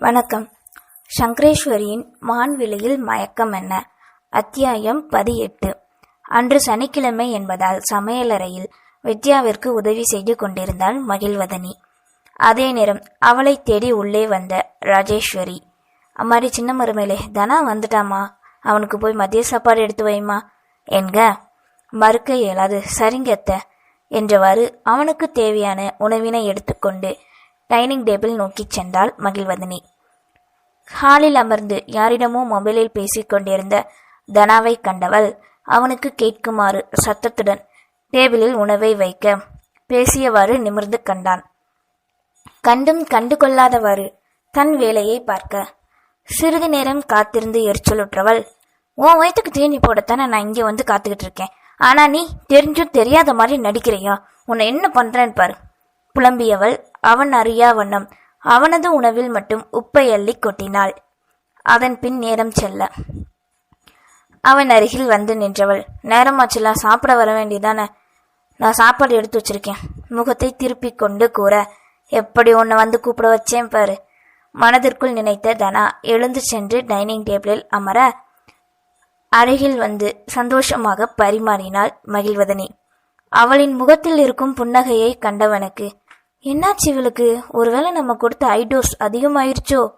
வணக்கம். சங்கரேஸ்வரியின் மான்விலையில் மயக்கம் என்ன? அத்தியாயம் பதியெட்டு அன்று சனிக்கிழமை என்பதால் சமையலறையில் வித்யாவிற்கு உதவி செய்து கொண்டிருந்தாள் மகிழ்வதனி. அதே நேரம் அவளை தேடி உள்ளே வந்த ராஜேஸ்வரி. அம்மாடி சின்ன மருமையிலே தனா வந்துட்டாமா அவனுக்கு போய் மதிய சாப்பாடு எடுத்து வைமா என்க மறுக்க இயலாது. சரிங்க அத்தை. என்றவாறு அவனுக்கு தேவையான உணவினை எடுத்துக்கொண்டு டைனிங் டேபிள் நோக்கிச் சென்றாள் மகிழ்வதனி. ஹாலில் அமர்ந்து யாரிடமோ மொபைலில் பேசிக் கொண்டிருந்த தனாவை கண்டவள் அவனுக்கு கேட்குமாறு சத்தத்துடன் டேபிளில் உணவை வைக்க பேசியவாறு நிமிர்ந்து கண்டான். கண்டும் கண்டு கொள்ளாதவாறு தன் வேலையை பார்க்க. சிறிது நேரம் காத்திருந்து எரிச்சலுற்றவள் உன் வயிற்றுக்கு தீனி போடத்தானே? நான் இங்கே வந்து காத்துக்கிட்டு இருக்கேன். ஆனா நீ தெரிஞ்சும் தெரியாத மாதிரி நடிக்கிறியா? உன்னை என்ன பண்றேன்னு பாரு புலம்பியவள் அவன் அறியா வண்ணம். அவனது உணவில் மட்டும் உப்பை அள்ளி கொட்டினாள். அதன் பின் நேரம் செல்ல. அவன் அருகில் வந்து நின்றவள். நேரமாச்சுல சாப்பிட வர வேண்டியதானே? நான் சாப்பாடு எடுத்து வச்சிருக்கேன். முகத்தை திருப்பி கொண்டு கூற எப்படி உன்னை வந்து கூப்பிட வச்சேன் பாரு. மனதிற்குள் நினைத்த தனா எழுந்து சென்று டைனிங் டேபிளில் அமர அருகில் வந்து சந்தோஷமாக பரிமாறினாள் மகிழ்வதனி. அவளின் முகத்தில் இருக்கும் புன்னகையை கண்டவனுக்கு என்னாச்சு இவளுக்கு? ஒருவேளை நம்ம கொடுத்த ஐடோஸ் அதிகமாயிருச்சோ?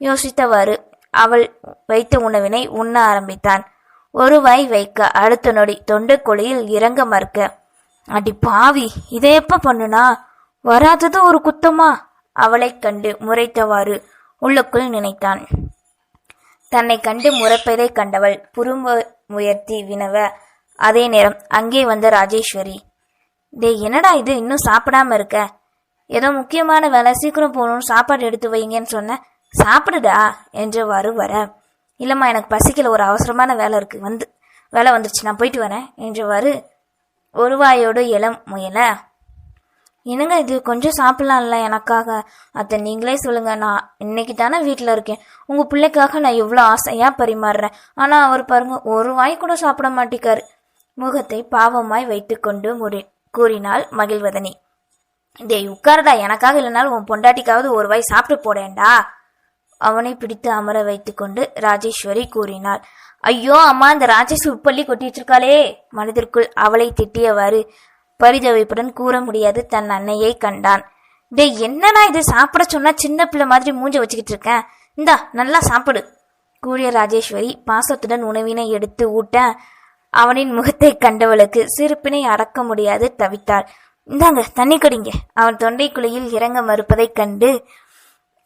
யோசித்தவாறு அவள் வைத்த உணவினை உண்ண ஆரம்பித்தான். ஒரு வாய் வைக்க அடுத்த நொடி தொண்டைக்குழியில் இறங்க மறுக்க அடி பாவி இதை எப்ப பண்ணுனா? வராதது ஒரு குத்தமா? அவளைக் கண்டு முறைத்தவாறு உள்ளுக்குள் நினைத்தான். தன்னை கண்டு முறைப்பதை கண்டவள் புரும்ப முயற்சி வினவ அதே நேரம் அங்கே வந்த ராஜேஸ்வரி. டேய் என்னடா இது? இன்னும் சாப்பிடாம இருக்க? ஏதோ முக்கியமான வேலை சீக்கிரம் போகணும்னு சாப்பாடு எடுத்து வைங்கன்னு சொன்னேன். சாப்பிடுடா என்றவாறு வர. இல்லைம்மா எனக்கு பசிக்கல ஒரு அவசரமான வேலை இருக்கு. வந்து வேலை வந்துருச்சு நான் போயிட்டு வரேன் என்றவாறு ஒரு வாயோடு இளம் முயல. என்னங்க இது கொஞ்சம் சாப்பிடலாம்ல எனக்காக. அதை நீங்களே சொல்லுங்க நான் இன்னைக்கு தானே வீட்டில் இருக்கேன். உங்க பிள்ளைக்காக நான் இவ்வளோ ஆசையா பரிமாறுறேன். ஆனா அவர் பாருங்க ஒரு வாய் கூட சாப்பிட மாட்டேக்காரு. முகத்தை பாவமாய் வைத்துக்கொண்டு முறை கூறினாள் மகிழ்வதனி. டேய் உட்காரடா. எனக்காக இல்லைனாலும் உன் பொண்டாட்டிக்காவது ஒரு வாய் சாப்பிட்டு போடேன்டா. அவனை பிடித்து அமர வைத்துக்கொண்டு ராஜேஸ்வரி கூறினாள். ஐயோ அம்மா அந்த ராஜேஷ் உப்பள்ளி கொட்டி வச்சிருக்காளே மனதிற்குள் அவளை திட்டியவாறு பரிதவிப்புடன் கூற முடியாது. தன் அன்னையை கண்டான். டேய் என்னடா இது? சாப்பிட சொன்னா சின்ன பிள்ளை மாதிரி மூஞ்ச வச்சுக்கிட்டு இருக்கேன் இந்தா நல்லா சாப்பிடு. கூறிய ராஜேஸ்வரி பாசத்துடன் உணவினை எடுத்து ஊட்ட அவனின் முகத்தை கண்டவளுக்கு சிரிப்பினை அடக்க முடியாது தவித்தாள். இந்தாங்க தண்ணி குடிங்க. அவன் தொண்டைக்குழியில் இறங்க மறுப்பதைக் கண்டு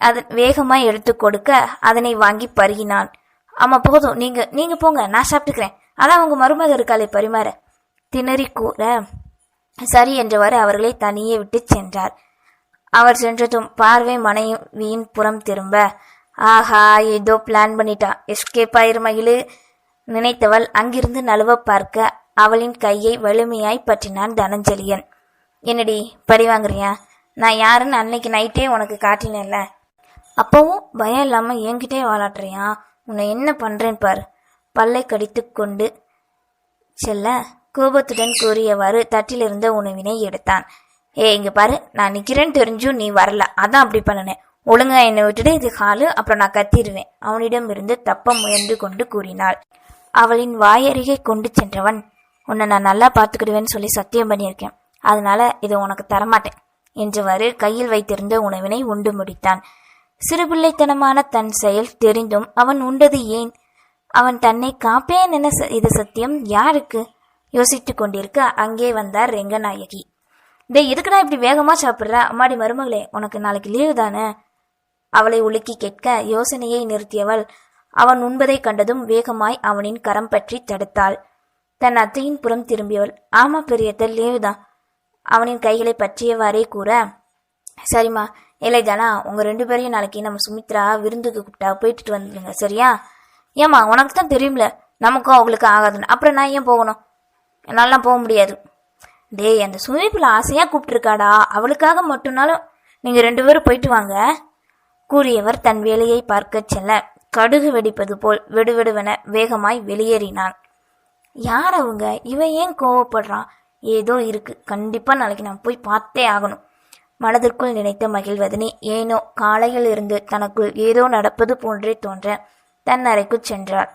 அதன் வேகமாய் எடுத்து கொடுக்க அதனை வாங்கி பருகினான். ஆமா போதும் நீங்க நீங்க போங்க நான் சாப்பிட்டுக்கிறேன். அதான் உங்க மருமக இருக்காளே பரிமாற. திணறி கூற சரி என்றவாறு அவர்களை தனியே விட்டு சென்றார். அவர் சென்றதும் பார்வை மனைவியின் புறம் திரும்ப ஆஹா ஏதோ பிளான் பண்ணிட்டா. எஸ்கேப் ஆயிரு மகிழு நினைத்தவள் அங்கிருந்து நழுவ பார்க்க அவளின் கையை வலிமையாய் பற்றினான் தனஞ்சலியன் என்னடி பழி வாங்குறியா? நான் யாருன்னு அன்னைக்கு நைட்டே உனக்கு காட்டினேன்ல. அப்பவும் பயம் இல்லாமல் என்கிட்டே வாழாட்டுறியா? உன்னை என்ன பண்ணுறேன் பார். பல்லை கடித்து கொண்டு செல்ல. கோபத்துடன் கூறியவாறு தட்டிலிருந்த உணவினை எடுத்தான். ஏ இங்கே பாரு. நான் நிற்கிறேன்னு தெரிஞ்சும் நீ வரல. அதான் அப்படி பண்ணினேன். ஒழுங்கா என்னை விட்டுட்டு இது ஹாலு அப்புறம் நான் கத்திடுவேன் அவனிடம் இருந்து தப்ப முயன்று கொண்டு கூறினாள். அவளின் வாயருகே கொண்டு சென்றவன். உன்னை நான் நல்லா பார்த்துக்கிடுவேன்னு சொல்லி சத்தியம் பண்ணியிருக்கேன். அதனால இதை உனக்கு தரமாட்டேன் என்றவாறு கையில் வைத்திருந்த உணவினை உண்டு முடித்தான். சிறுபிள்ளைத்தனமான தன் செயல் தெரிந்தும் அவன் உண்டது ஏன்? அவன் தன்னை காப்பேன் என ச- இது சத்தியம் யாருக்கு? யோசித்து கொண்டிருக்க அங்கே வந்தார் ரெங்கநாயகி. டேய் எதுக்குடா இப்படி வேகமா சாப்பிட்ற? அம்மாடி மருமகளே உனக்கு நாளைக்கு லீவு தானே? அவளை உலுக்கி கேட்க யோசனையை நிறுத்தியவள் அவன் உண்பதை கண்டதும் வேகமாய் அவனின் கரம் பற்றி தடுத்தாள். தன் அத்தையின் புறம் திரும்பியவள் ஆமா பெரியத்த லீவு தான். அவனின் கைகளை பற்றியவாறே கூற சரிம்மா இல்லை உங்கள் உங்க ரெண்டு பேரையும் நாளைக்கு நம்ம சுமித்ரா விருந்துக்கு கூப்பிட்டா போயிட்டு வந்துடுங்க சரியா? ஏம்மா உனக்கு தான் தெரியும்ல நமக்கும் அவங்களுக்கு ஆகாதுன்னு. அப்புறம் நான் ஏன் போகணும்? என்னாலாம் போக முடியாது. டேய் அந்த சுமிப்பில் ஆசையாக கூப்பிட்டுருக்காடா. அவளுக்காக மட்டும்னாலும் நீங்கள் ரெண்டு பேரும் போயிட்டு வாங்க. கூறியவர் தன் வேலையை பார்க்கச் செல்ல கடுகு வெடிப்பது போல் வெடுவெடுவென வேகமாய் வெளியேறினான். யார் அவங்க? இவன் ஏன் கோவப்படுறான்? ஏதோ இருக்கு. கண்டிப்பா நாளைக்கு நான் போய் பார்த்தே ஆகணும். மனதிற்குள் நினைத்த மகிழ்வதனி ஏனோ காலையில் இருந்து தனக்குள் ஏதோ நடப்பது போன்றே தோன்ற தன் அறைக்குச் சென்றாள்.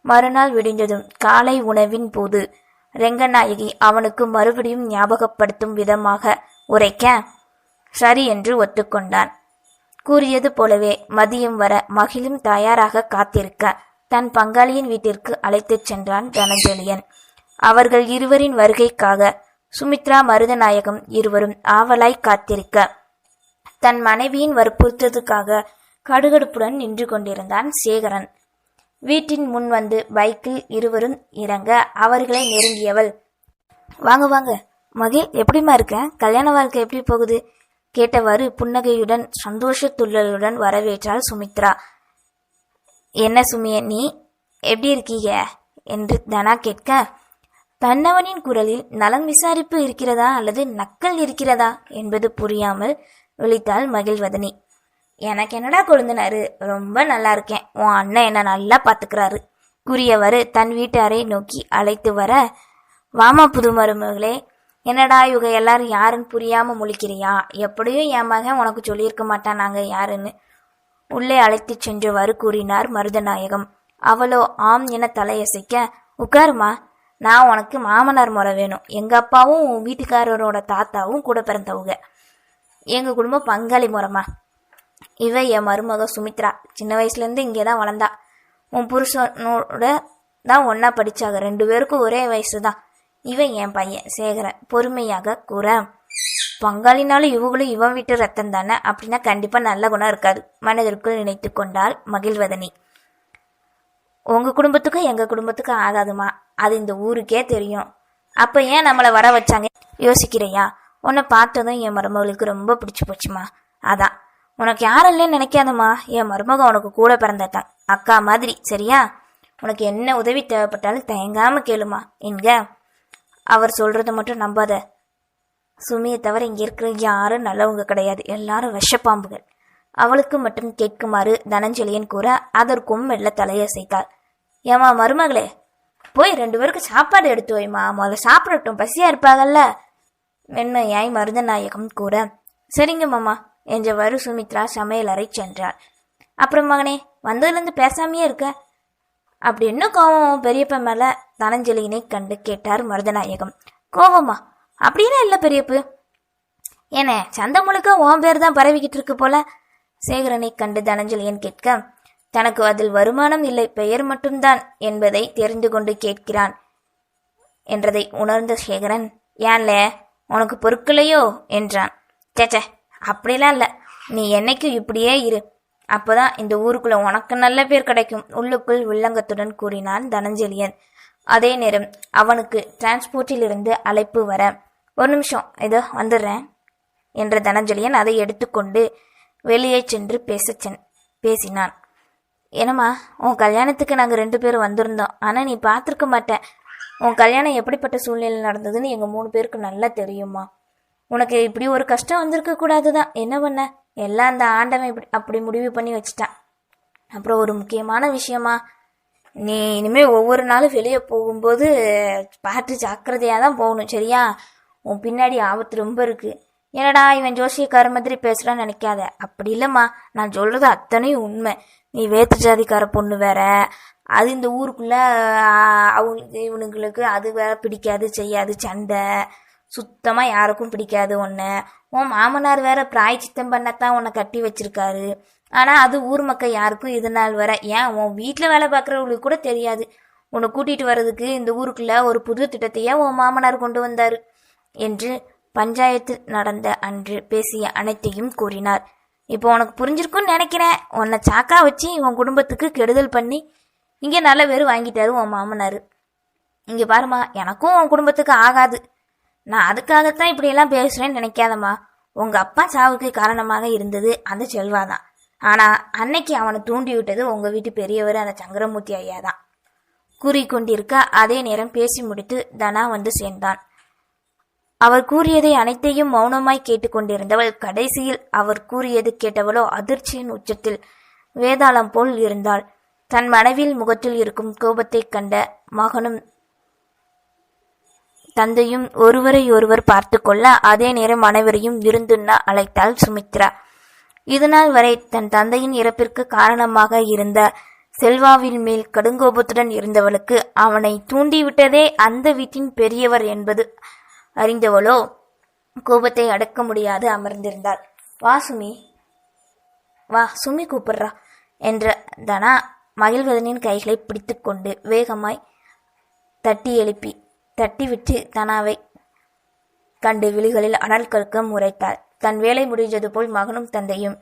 மறுநாள் விடிந்ததும் காலை உணவின் போது ரெங்கநாயகி அவனுக்கு மறுபடியும் ஞாபகப்படுத்தும் விதமாக உரைக்க? சரி என்று ஒத்துக்கொண்டான். கூறியது போலவே மதியம் வர மகிழும் தயாராக காத்திருக்க தன் பங்காளியின் வீட்டிற்கு அழைத்துச் சென்றான் தனஞ்சலியன் அவர்கள் இருவரின் வருகைக்காக சுமித்ரா மருதநாயகம் இருவரும் ஆவலாய் காத்திருக்க தன் மனைவியின் வற்புறுத்ததுக்காக கடுகடுப்புடன் நின்று கொண்டிருந்தான் சேகரன். வீட்டின் முன் வந்து பைக்கில் இருவரும் இறங்க அவர்களை நெருங்கியவள் வாங்க வாங்க மகிழ் எப்படிமா இருக்க? கல்யாண வாழ்க்கை எப்படி போகுது? கேட்டவாறு புன்னகையுடன் சந்தோஷத்துள்ளலுடன் வரவேற்றாள் சுமித்ரா. என்ன சுமிய நீ எப்படி இருக்கீங்க? என்று தனா கேட்க தன்னவனின் குரலில் நலம் விசாரிப்பு இருக்கிறதா அல்லது நக்கல் இருக்கிறதா என்பது புரியாமல் விழித்தாள் மகிழ்வதனி. எனக்கு என்னடா கொழுந்தினாரு? ரொம்ப நல்லா இருக்கேன். உன் அண்ணன் என்ன நல்லா பாத்துக்கிறாரு. கூறியவாறு தன் வீட்டாரை நோக்கி அழைத்து வர வாமா புது மருமகளே என்னடா இவங்க எல்லாரும் யாருன்னு புரியாம முழிக்கிறியா? எப்படியும் என் மகன் உனக்கு சொல்லியிருக்க மாட்டான் நாங்க யாருன்னு. உள்ளே அழைத்துச் சென்றவாறு கூறினார் மருதநாயகம். அவளோ ஆம் என தலையசைக்க உட்காருமா. நான் உனக்கு மாமனார் முறை வேணும். எங்கள் அப்பாவும் உன் வீட்டுக்காரரோட தாத்தாவும் கூட பிறந்தவங்க. எங்கள் குடும்பம் பங்காளி முறைமா இவ என் மருமக சுமித்ரா. சின்ன வயசுலேருந்து இங்கே தான் வளர்ந்தா. உன் புருஷனோட தான் ஒன்றா படித்தாங்க ரெண்டு பேருக்கும் ஒரே வயசு தான் இவன் என் பையன். சேகரன். பொறுமையாக கூற. பங்காளினாலும் இவங்களும் இவன் வீட்டு ரத்தம் தானே? அப்படின்னா கண்டிப்பாக நல்ல குணம் இருக்காது. மனதிற்குள் நினைத்து கொண்டாள் மகிழ்வதனி. உங்கள் குடும்பத்துக்கும் எங்கள் குடும்பத்துக்கும் ஆகாதுமா. அது இந்த ஊருக்கே தெரியும். அப்போ ஏன் நம்மளை வர வச்சாங்க? யோசிக்கிறையா? உன்னை பார்த்ததும் என் மருமகளுக்கு ரொம்ப பிடிச்சி போச்சுமா. அதான். உனக்கு யாரும் இல்லைன்னு நினைக்காதம்மா. என் மருமகன் உனக்கு கூட பிறந்தட்டான். அக்கா மாதிரி. சரியா? உனக்கு என்ன உதவி தேவைப்பட்டாலும் தயங்காமல் கேளுமா. என்க அவர் சொல்கிறத மட்டும் நம்பாத. சுமியை தவிர இங்கே இருக்கிற யாரும் நல்லவங்க கிடையாது. எல்லாரும் விஷப்பாம்புகள். அவளுக்கு மட்டும் கேட்குமாறு தனஞ்சலியன் கூற அதற்கும் மெல்ல தலையசைத்தாள். ஏமா மருமகளே போய் ரெண்டு பேருக்கு சாப்பாடு எடுத்து வைமா முதல்ல சாப்பிடட்டும் பசியா இருப்பாங்கல்ல வெண்மையாய் மருதநாயகம் கூற சரிங்க மாமா என்றவாறு சுமித்ரா சமையலறை சென்றாள். அப்புறம் மகனே வந்ததுலேருந்து பேசாமையே இருக்க? அப்படி என்ன கோவம்? பெரியப்ப மேல தனஞ்சலியினை கண்டு கேட்டார் மருதநாயகம். கோவமா? அப்படின்னா இல்லை பெரியப்பு. ஏனே சந்தை முழுக்க உன் பேர் தான் பரவிக்கிட்டு இருக்கு போல. சேகரனை கண்டு தனஞ்சலியன் கேட்க தனக்கு அதில் வருமானம் இல்லை பெயர் மட்டும்தான் என்பதை தெரிந்து கொண்டு கேட்கிறான் என்றதை உணர்ந்த சேகரன் ஏன்ல உனக்கு பொறுக்கலையோ என்றான். சேச்சே அப்படிலாம் இல்லை. நீ என்னைக்கும் இப்படியே இரு. அப்போதான் இந்த ஊருக்குள்ள உனக்கு நல்ல பேர் கிடைக்கும் உள்ளுக்குள் உள்ளங்கத்துடன் கூறினான் தனஞ்சலியன். அதே நேரம் அவனுக்கு டிரான்ஸ்போர்ட்டிலிருந்து அழைப்பு வர ஒரு நிமிஷம் இதோ வந்துடுறேன் என்ற தனஞ்சலியன் அதை எடுத்துக்கொண்டு வெளியே சென்று பேசச் சென் பேசினான். என்னம்மா உன் கல்யாணத்துக்கு நாங்கள் ரெண்டு பேரும் வந்திருந்தோம். ஆனால் நீ பார்த்துருக்க மாட்டேன் உன் கல்யாணம் எப்படிப்பட்ட சூழ்நிலை நடந்ததுன்னு எங்கள் மூணு பேருக்கு நல்லா தெரியுமா உனக்கு இப்படி ஒரு கஷ்டம் வந்திருக்க கூடாது தான் என்ன பண்ண? எல்லாம் அந்த ஆண்டவன் இப்படி அப்படி முடிவு பண்ணி வச்சிட்டான். அப்புறம் ஒரு முக்கியமான விஷயமா நீ இனிமே ஒவ்வொரு நாளும் வெளியே போகும்போது பார்த்து ஜாக்கிரதையாக தான் போகணும் சரியா? உன் பின்னாடி ஆபத்து ரொம்ப இருக்குது என்னடா இவன் ஜோசியக்கார மாதிரி பேசுறான்னு நினைக்காத. அப்படி இல்லைம்மா நான் சொல்றது அத்தனையும் உண்மை. நீ வேத்து ஜாதிக்கார பொண்ணு வேற. அது இந்த ஊருக்குள்ள ஆஹ், அவங்க இவனுங்களுக்கு அது வேற பிடிக்காது செய்யாது சண்டை. சுத்தமா யாருக்கும் பிடிக்காது உன்னை. உன் மாமனார் வேற பிராய்ச்சித்தம் பண்ணத்தான் உன்னை கட்டி வச்சிருக்காரு. ஆனா அது ஊர் மக்கள் யாருக்கும் இது நாள் வர. ஏன் உன் வீட்டில் வேலை பார்க்குறவங்களுக்கு கூட தெரியாது. உன்னை கூட்டிட்டு வர்றதுக்கு இந்த ஊருக்குள்ள ஒரு புது திட்டத்தையே உன் மாமனார் கொண்டு வந்தாரு? என்று பஞ்சாயத்து நடந்த அன்று பேசிய அனைத்தையும் கூறினார். இப்போ உனக்கு புரிஞ்சிருக்கும்னு நினைக்கிறேன். உன்னை சாக்கா வச்சு உன் குடும்பத்துக்கு கெடுதல் பண்ணி இங்கே நல்ல பேர் வாங்கிட்டாரு உன் மாமனார். இங்கே பாருமா எனக்கும் உன் குடும்பத்துக்கு ஆகாது. நான் அதுக்காகத்தான் இப்படியெல்லாம் பேசுகிறேன்னு நினைக்காதம்மா. உங்க அப்பா சாவுக்கு காரணமாக இருந்தது அந்த செல்வாதான். ஆனால் அன்னைக்கு அவனை தூண்டி விட்டது உங்க வீட்டு பெரியவர் அந்த சங்கரமூர்த்தி ஐயா தான் கூறிக்கொண்டிருக்க அதே நேரம் பேசி முடித்து தனா வந்து சேர்ந்தான். அவர் கூறியதை அனைத்தையும் மௌனமாய் கேட்டுக்கொண்டிருந்தவள் கடைசியில் அவர் கூறியது கேட்டவளோ அதிர்ச்சியின் உச்சத்தில் வேதாளம் போல் இருந்தாள். தன் மனைவியில் முகத்தில் இருக்கும் கோபத்தைக் கண்ட மகனும் தந்தையும் ஒருவரை ஒருவர் பார்த்து கொள்ள அதே நேரம் அனைவரையும் விருந்துண்ண அழைத்தாள் சுமித்ரா. இதுநாள் வரை தன் தந்தையின் இறப்பிற்கு காரணமாக இருந்த செல்வாவின் மேல் கடுங்கோபத்துடன் இருந்தவளுக்கு அவனை தூண்டிவிட்டதே அந்த வீட்டின் பெரியவர் என்பது அறிந்தவளோ கோபத்தை அடக்க முடியாது அமர்ந்திருந்தாள். வா சுமி. வா சுமி கூப்பிடுறா என்ற தனா மகிழ்வதனின் கைகளை பிடித்துக்கொண்டு வேகமாய் தட்டி எழுப்பி தட்டிவிட்டு தனாவை கண்டு விழிகளில் அனல் கற்க முறைத்தாள். தன் வேலை முடிஞ்சது போல் மகனும் தந்தையும்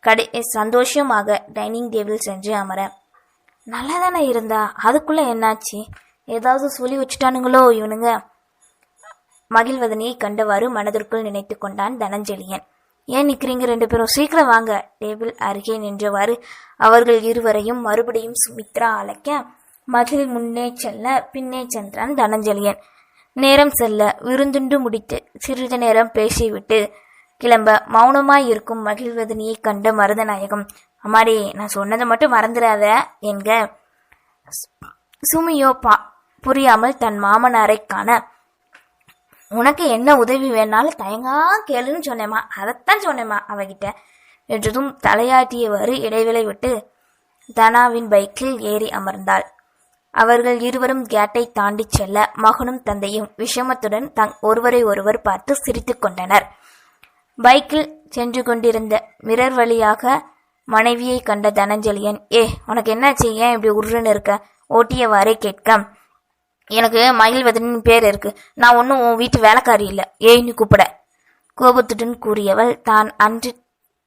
கடை சந்தோஷமாக டைனிங் டேபிள் சென்று அமர. நல்லா தானே இருந்தா அதுக்குள்ள என்னாச்சு? ஏதாவது சொல்லி வச்சுட்டானுங்களோ இவனுங்க? மகிழ்வதனையை கண்டவாறு மனதிற்குள் நினைத்து கொண்டான் தனஞ்செழியன். ஏன் நிற்கிறீங்க ரெண்டு பேரும்? சீக்கிரம் வாங்க. டேபிள் அருகே நின்றவாறு அவர்கள் இருவரையும் மறுபடியும் சுமித்ரா அழைக்க மகிழ் முன்னே செல்ல பின்னே சென்றான் தனஞ்செலியன் நேரம் செல்ல. விருந்துண்டு முடித்து சிறிது நேரம் பேசிவிட்டு கிளம்ப. மௌனமாய் இருக்கும் மகிழ்வதனியை கண்ட மருதநாயகம். அம்மாடி நான் சொன்னதை மட்டும் மறந்துடாத என்க. சுமியோ பா புரியாமல் தன் மாமனாரை காண உனக்கு என்ன உதவி வேணாலும் தயங்கா கேளுன்னு சொன்னேம்மா. அதைத்தான் சொன்னேம்மா அவகிட்ட. என்றதும் தலையாட்டியவாறு இடைவேளை விட்டு தனாவின் பைக்கில் ஏறி அமர்ந்தாள். அவர்கள் இருவரும் கேட்டை தாண்டிச் செல்ல மகனும் தந்தையும் விஷமத்துடன் தங் ஒருவரை ஒருவர் பார்த்து சிரித்து கொண்டனர். பைக்கில் சென்று கொண்டிருந்த மிரர் வழியாக மனைவியை கண்ட தனஞ்சலியன் ஏ உனக்கு என்னாச்சு? ஏன் இப்படி உருன்னு இருக்க ஓட்டியவாறே கேட்க எனக்கு மகிழ்வதன் பேர் இருக்கு. நான் ஒன்றும் உன் வீட்டு வேலைக்காரி இல்லை. ஏய்னு கூப்பிட. கோபத்துடன் கூறியவள் தான் அன்று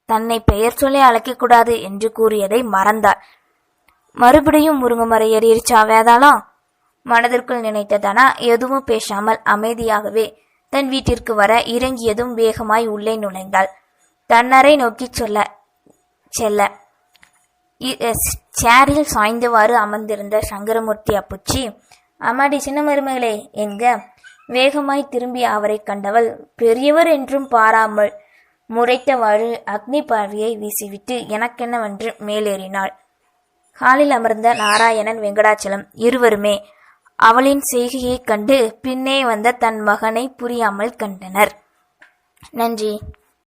தன்னை பெயர் சொல்லி அழைக்கக்கூடாது என்று கூறியதை மறந்தாள். மறுபடியும் முருங்கமரை ஏறிச்சா வேதாளம் மனதிற்குள் நினைத்ததானா எதுவும் பேசாமல் அமைதியாகவே தன் வீட்டிற்கு வர இறங்கியதும் வேகமாய் உள்ளே நுழைந்தாள். தன்னரை நோக்கிச் சொல்ல செல்ல. சேரில் சாய்ந்தவாறு அமர்ந்திருந்த சங்கரமூர்த்தி அப்புச்சி அம்மாடி சின்ன மருமகளே என்க. வேகமாய் திரும்பி அவரை கண்டவள் பெரியவர் என்றும் பாராமல் முறைத்தவாறு அக்னி பார்வையை வீசிவிட்டு எனக்கென்னவென்று மேலேறினாள். காலில் அமர்ந்த நாராயணன் வெங்கடாச்சலம் இருவருமே அவளின் செய்கையைக் கண்டு பின்னே வந்த தன் மகனை புரியாமல் கண்டனர். நன்றி.